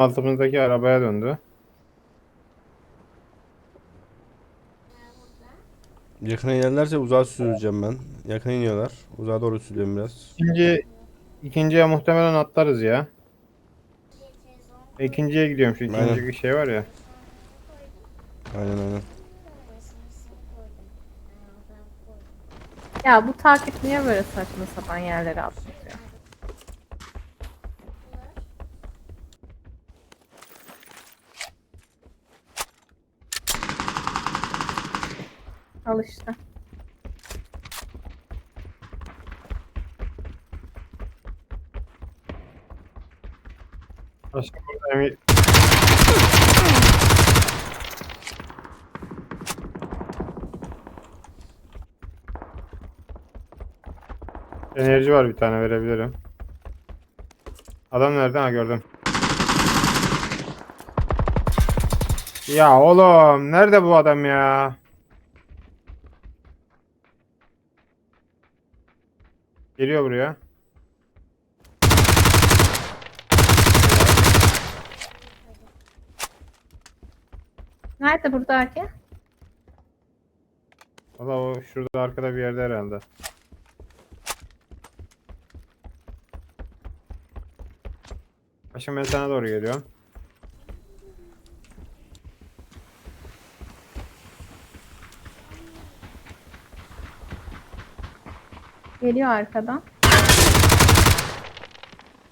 altımızdaki arabaya döndü. Yakına inerlerse uzağa süreceğim ben. Yakına iniyorlar. Uzağa doğru sürüyorum biraz. İkinci, ikinciye muhtemelen atlarız ya. İkinciye gidiyorum şu ikinci Aynen. şey var ya. Aynen aynen. Ya bu takip niye böyle saçma sapan yerlere atlatıyor? Al işte. Emi- Enerji var bir tane verebilirim. Adam nerede? Ha gördüm. Ya oğlum nerede bu adam ya? Geliyor buraya. Nerede buradaki? Valla o şurada arkada bir yerde herhalde. Paşam ben sana doğru geliyorum. Geliyor arkadan.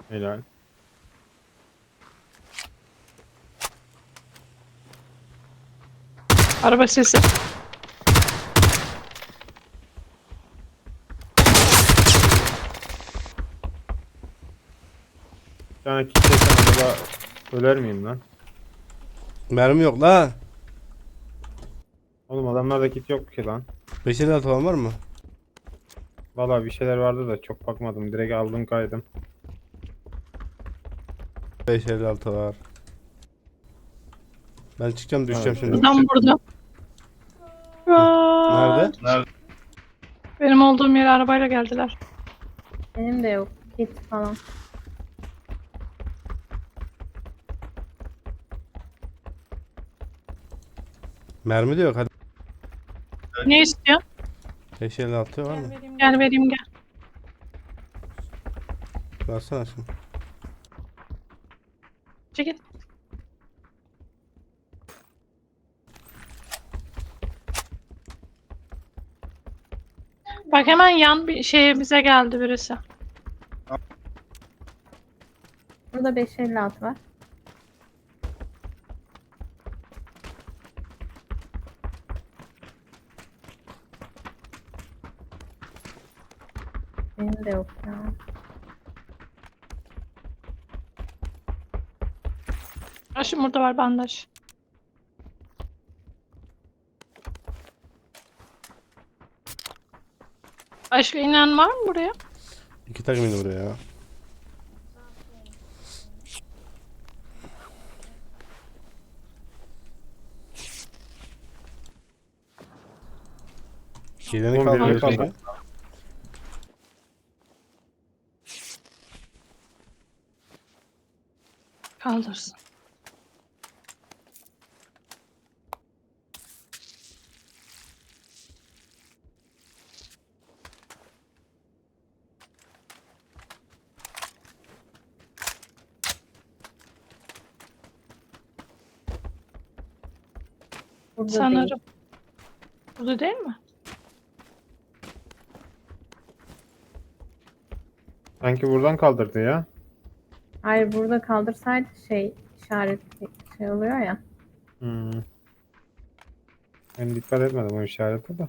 Helal. Araba sesi. Bir tane kitlesen acaba öler miyim lan? Mermi yok la. Oğlum adamlarda kit yok ki lan. 5 el atılan var mı? Valla bir şeyler vardı da çok bakmadım. Direkt aldım kaydım. 5 56 var. Ben çıkacağım düşeceğim Evet. şimdi. Adam burada. Vay. Nerede? Benim olduğum yere arabayla geldiler. Benim de yok. Kit falan. Mermi de yok hadi. Ne istiyor? 5 56 var mı? Gel vereyim gel. Versene şimdi. Çekil. Bak hemen yan bir şeye bize geldi birisi. Burada 556 var. Benim de yok ya. Aşım burada var bandaj. Başka inen var mı buraya? İki takım indi buraya ya. Kaldırıyor kaldı. Peki. Kaldırsın. Burada değil. Sanırım. Burada değil mi? Sanki buradan kaldırdı ya. Hayır burada kaldırsaydı şey işaret şey oluyor ya. Hmm. Ben dikkat etmedim o işarete de.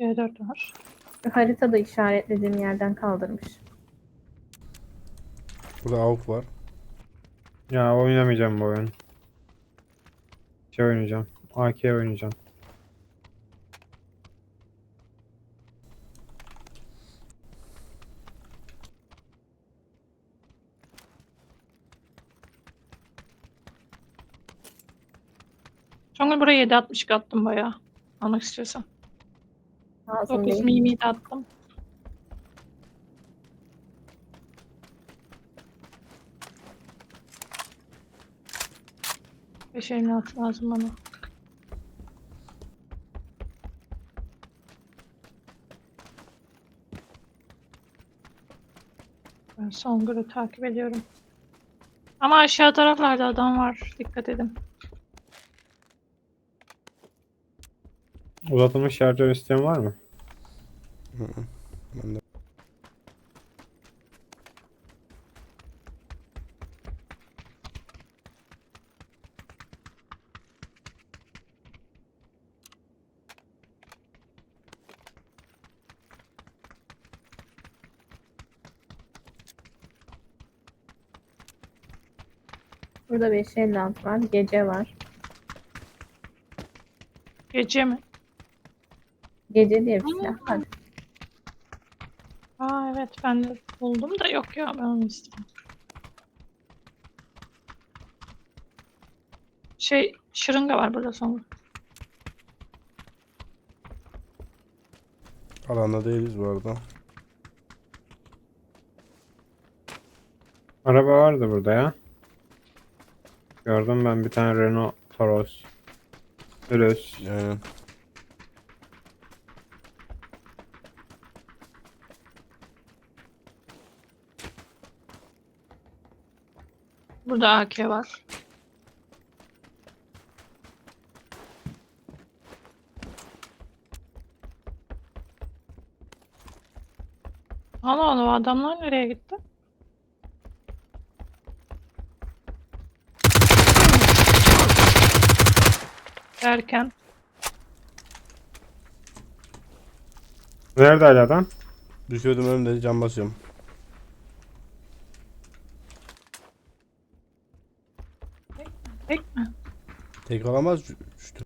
C4 var. Haritada işaretlediğim yerden kaldırmış. Burada avuk var. Ya oynamayacağım bu oyun. Şey oynayacağım. AK oynayacağım. Sonra buraya 7.62 attım bayağı. Almak istiyorsan. Lazım 9 değil. mimi de attım. Beş elli altı lazım bana. Ben Songül'ü takip ediyorum. Ama aşağı taraflarda adam var. Dikkat edin. Uzatılmış şarjör isteyen var mı? Ben de Burada 556 var. Gece var. Gece mi? Gece diye bir silah var. Aa evet ben de buldum da yok ya ben onu istedim. Şey şırınga var burada sonra. alanda değiliz bu arada. Araba vardı burada ya. Gördüm ben bir tane Renault Toros. Urus. Aynen. Burada AK var. Allah Allah adamlar nereye gitti? Derken Nerede hala adam? Düşüyordum önümde cam basıyorum. tek mi? Tek olamaz. Şu- şu-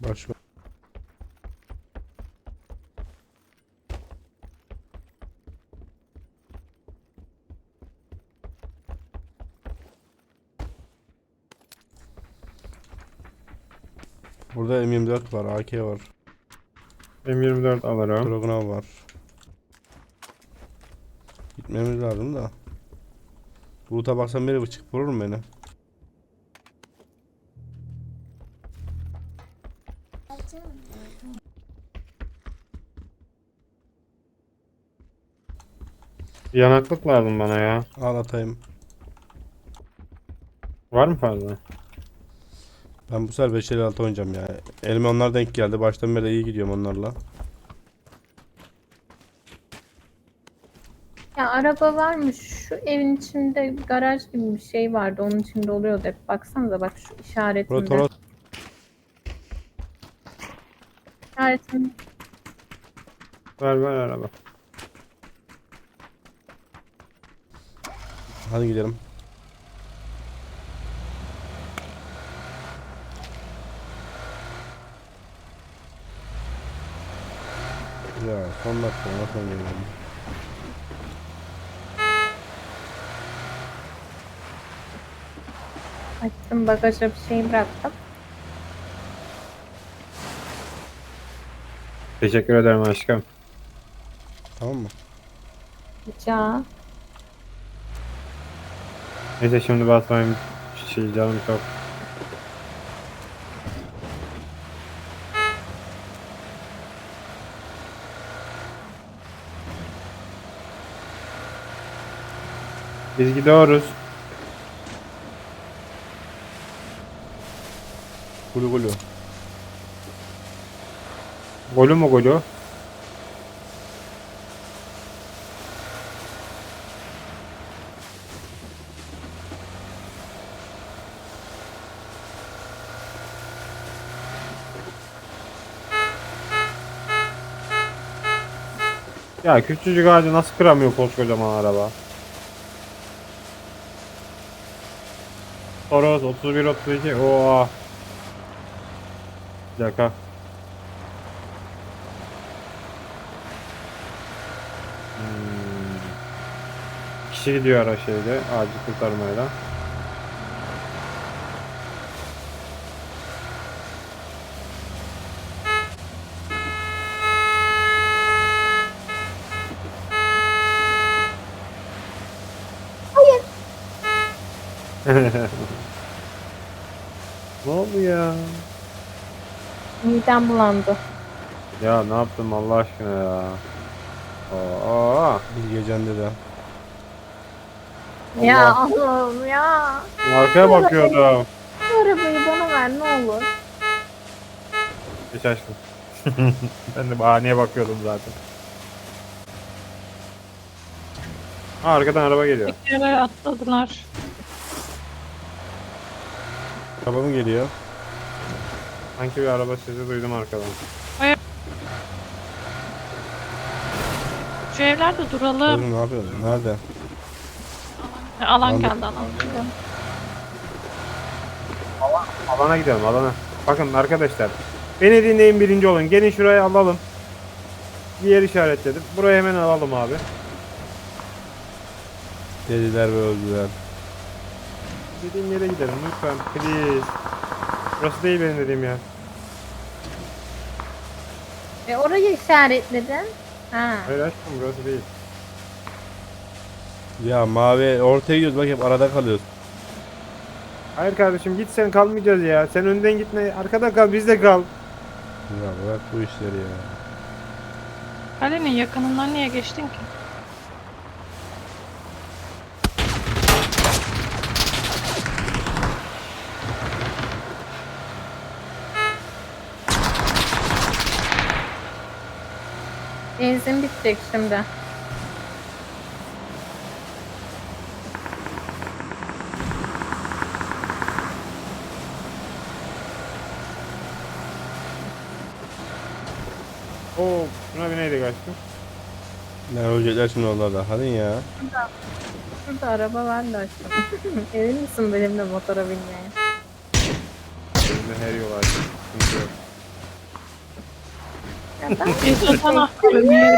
Başka. Burada M24 var, AK var, M24 alırım. Dragunov var. Gitmemiz lazım da. Bulut'a baksam biri çıkıp vurur mu beni? Yanaklık lazım bana ya. Al atayım. Var mı fazla? Ben bu sefer 556 oynayacağım ya. Elime onlar denk geldi. Baştan beri iyi gidiyorum onlarla. Ya araba varmış. Şu evin içinde garaj gibi bir şey vardı. Onun içinde oluyordu hep. Baksanıza bak şu işaretinde. Toros İşaretin Ver ver araba. Hadi gidelim. Nasıl geliyorum? açtım bagaja bir şey bıraktım. Teşekkür ederim aşkım. Tamam mı? Rica. Neyse şimdi basmayayım. Şey canım çok. Biz gidiyoruz. Gulu gulu. Golü mü golü? Ya küçücük ağacı nasıl kıramıyor koskocaman araba? Toros 31 32 oha. Bir dakika. Hmm. Kişi gidiyor ara şeyde acil kurtarmayla. ne oldu ya? Midem bulandı. Ya ne yaptım Allah aşkına ya? Aa, Bir gecende de. Ya Allah'ım ya. arkaya bakıyordum. Şu arabayı bana ver ne olur. Geç açtım. ben de bahaneye bakıyordum zaten. Ha, arkadan araba geliyor. Bir kere atladılar. Araba mı geliyor? Sanki bir araba sesi duydum arkadan. Şu evlerde duralım. Oğlum ne yapıyorsun? Nerede? Alan Alan- geldi alan. Alana gidelim alana. Bakın arkadaşlar. Beni dinleyin birinci olun. Gelin şuraya alalım. Bir yer işaretledim. Buraya hemen alalım abi. Dediler ve öldüler. Dediğim yere gidelim lütfen. Please. Burası değil benim dediğim yer. E orayı işaretledin. Ha. Hayır aşkım burası değil. Ya mavi ortaya gidiyoruz bak hep arada kalıyoruz. Hayır kardeşim git sen kalmayacağız ya. Sen önden gitme. Arkada kal biz de kal. Ya bırak bu işleri ya. Kalenin yakınından niye geçtin ki? Benzin bitecek şimdi. Oo, şuna bineydik aşkım. Ne ölecekler şimdi onlarda. Hadi ya. Şurada araba var da aşkım. Emin misin benimle motora binmeye? Şimdi her yol yok. Ya ben Biz ölmeye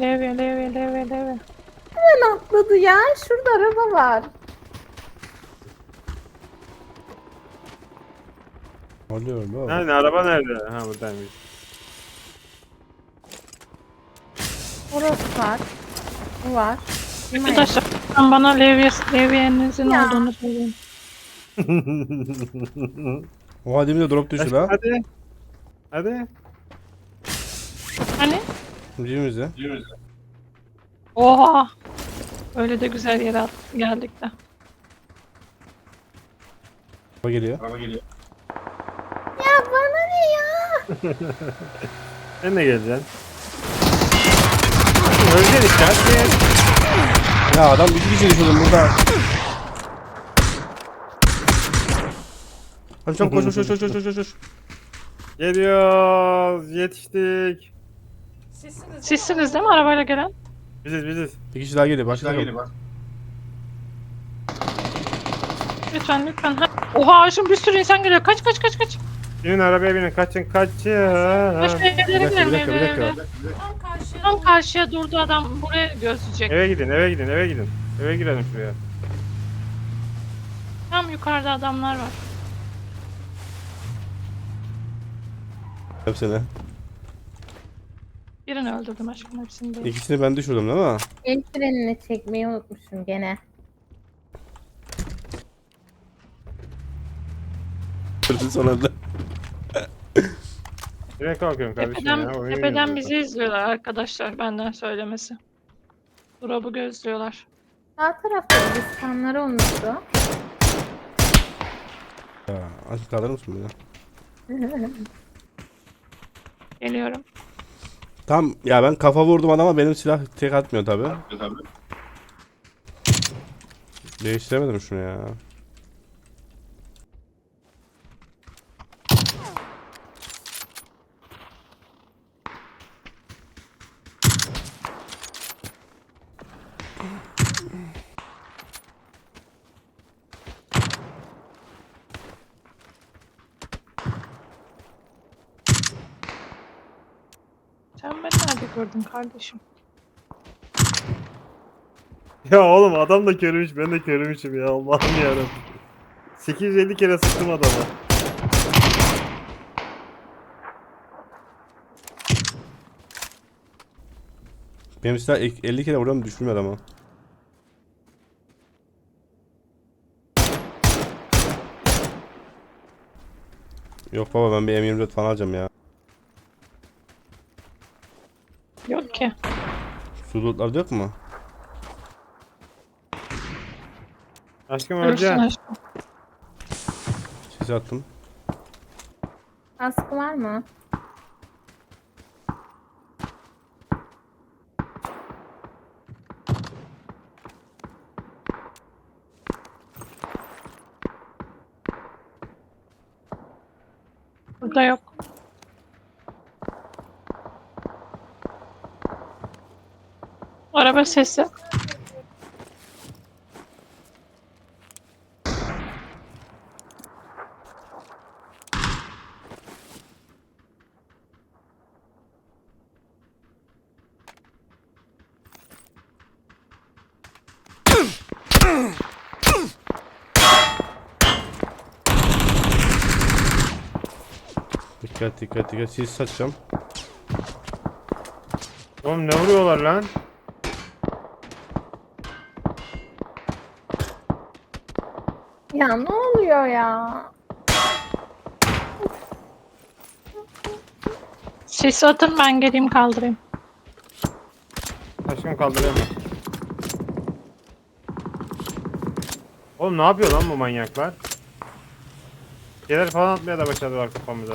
Levye levye levye levye. Hemen atladı ya. Şurada araba var. Oluyor bu. Nerede? Araba nerede? Ha buradaymış. Orası var. Bu var. Arkadaşlar sen bana levye, levyenizin Ya. olduğunu söyleyin. O halde de drop düştü la. Hadi. Hadi. Hani? Cimizde. Oha! Öyle de güzel yere at- geldik de. O geliyor. Ya bana ne ya? Sen de geleceksin. Öleceksin işte hadi. Ya adam iki kişi düşürdüm burada. Hadi çabuk koş koş koş koş koş koş koş. Geliyoruz. Yetiştik. Sizsiniz değil mi arabayla gelen? Biziz biziz. Bir kişi daha geliyor. Başka takım. Lütfen lütfen. Ha. Oha şimdi bir sürü insan geliyor. Kaç kaç kaç kaç. Binin arabaya binin. Kaçın Kaç kaçın. evlere Bir dakika gidelim bir dakika bir evlere. dakika. Tam karşıya durdu adam buraya gözleyecek. Eve gidin eve gidin eve gidin. Eve girelim şuraya. Tam yukarıda adamlar var. Hepsini. Birini öldürdüm aşkım hepsini değil. İkisini ben düşürdüm değil mi? El frenini çekmeyi unutmuşum gene. Düşürdüm sonunda. Direkt kalkıyorum kardeşim Tepeden, ya. oyun tepeden bizi izliyorlar arkadaşlar benden söylemesi. Drop'u gözlüyorlar. Sağ tarafta bir skanlar olmuştu. Ya azıcık kalır mısın beni? Geliyorum. Tam ya ben kafa vurdum adama benim silah tek atmıyor tabi. Değiştiremedim şunu ya. Kardeşim? Ya oğlum adam da körmüş ben de körmüşüm ya Allah'ım yarabbim. 850 kere sıktım adama. Benim silah ilk 50 kere vuruyorum düşmüyor ama. Yok baba ben bir M24 falan alacağım ya. Sudutlar yok mu? Aşkım Ölsün öleceksin. aşkım. Attım. Kaskı var mı? Burada yok. Araba sesi. Dikkat dikkat dikkat sis satacağım. Oğlum ne vuruyorlar lan? Ya ne oluyor ya? Sesi atın ben geleyim kaldırayım. Aşkım kaldıramam. Oğlum ne yapıyor lan bu manyaklar? Şeyler falan atmaya da başladılar kafamıza.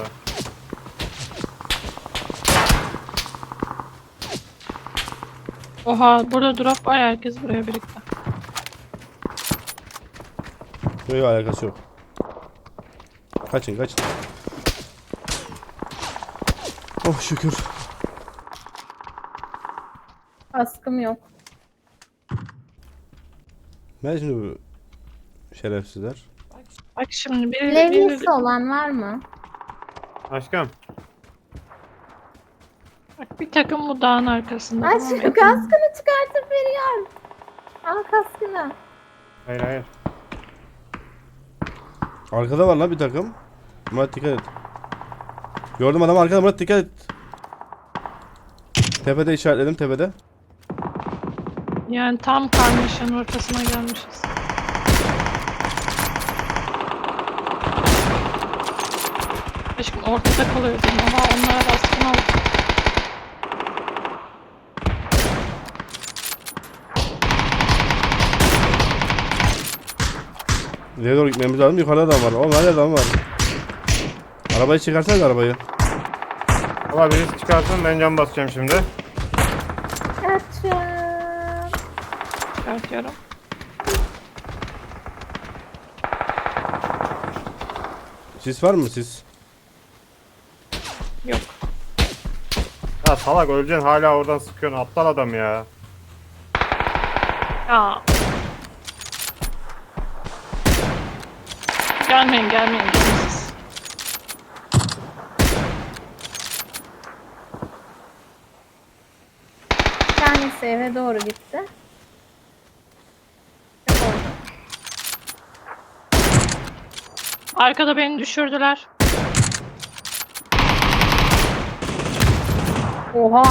Oha burada drop var herkes buraya birlikte. Yok yok, alakası yok. Kaçın kaçın. Oh şükür. Kaskım yok. Ben şimdi bu şerefsizler. Bak şimdi biri, biri, Levyesi olan var mı? Aşkım. bak bir takım bu dağın arkasında. Tamam mı? şu kaskını çıkartıp veriyor. Al kaskını. Hayır hayır. Arkada var lan bir takım. Murat dikkat et. Gördüm adamı arkada Murat dikkat et. Tepede işaretledim tepede. Yani tam karmaşanın ortasına gelmişiz. Aşkım ortada kalıyordum. Oha onlara baskın oldu. İleri doğru gitmemiz lazım. Yukarıda adam var. Oğlum nerede adam var? Arabayı çıkarsanız arabayı. Valla birisi çıkarsın ben cam basacağım şimdi. Kaçın. Çıkartıyorum. Sis var mı sis? Yok. Ya salak öleceksin hala oradan sıkıyorsun aptal adam ya. Ya. Gelmeyin gelmeyin. siz. Bir tanesi eve doğru gitti. Arkada beni düşürdüler. Oha.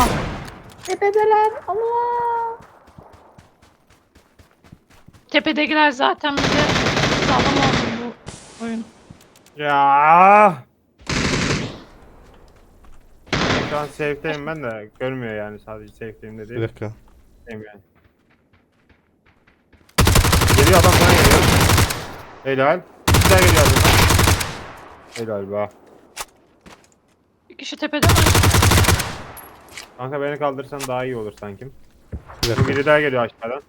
Tepedeler. Allah. Tepedekiler zaten bize sağlam oldu oyun. Ya. Şu an safe'teyim ben de görmüyor yani sadece safe'teyim de Bir değil. dakika. Safe'teyim yani. Geliyor adam sana geliyor. Helal. Bir daha geliyor adam. Helal be. Bir kişi tepede mi? Kanka beni kaldırsan daha iyi olur sanki. Bir dakika. Biri daha geliyor aşağıdan.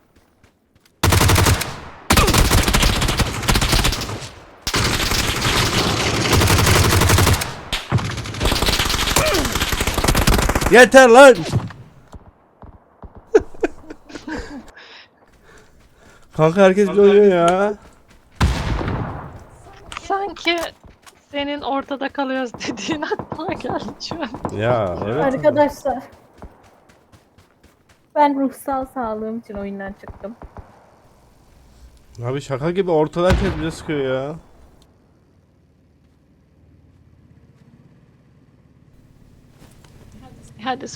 Yeter lan! Kanka herkes bir oynuyor ya. Sanki senin ortada kalıyoruz dediğin aklıma geldi şu an. Ya evet. Arkadaşlar. Ben ruhsal sağlığım için oyundan çıktım. Abi şaka gibi ortada herkes bize sıkıyor ya. Hadi son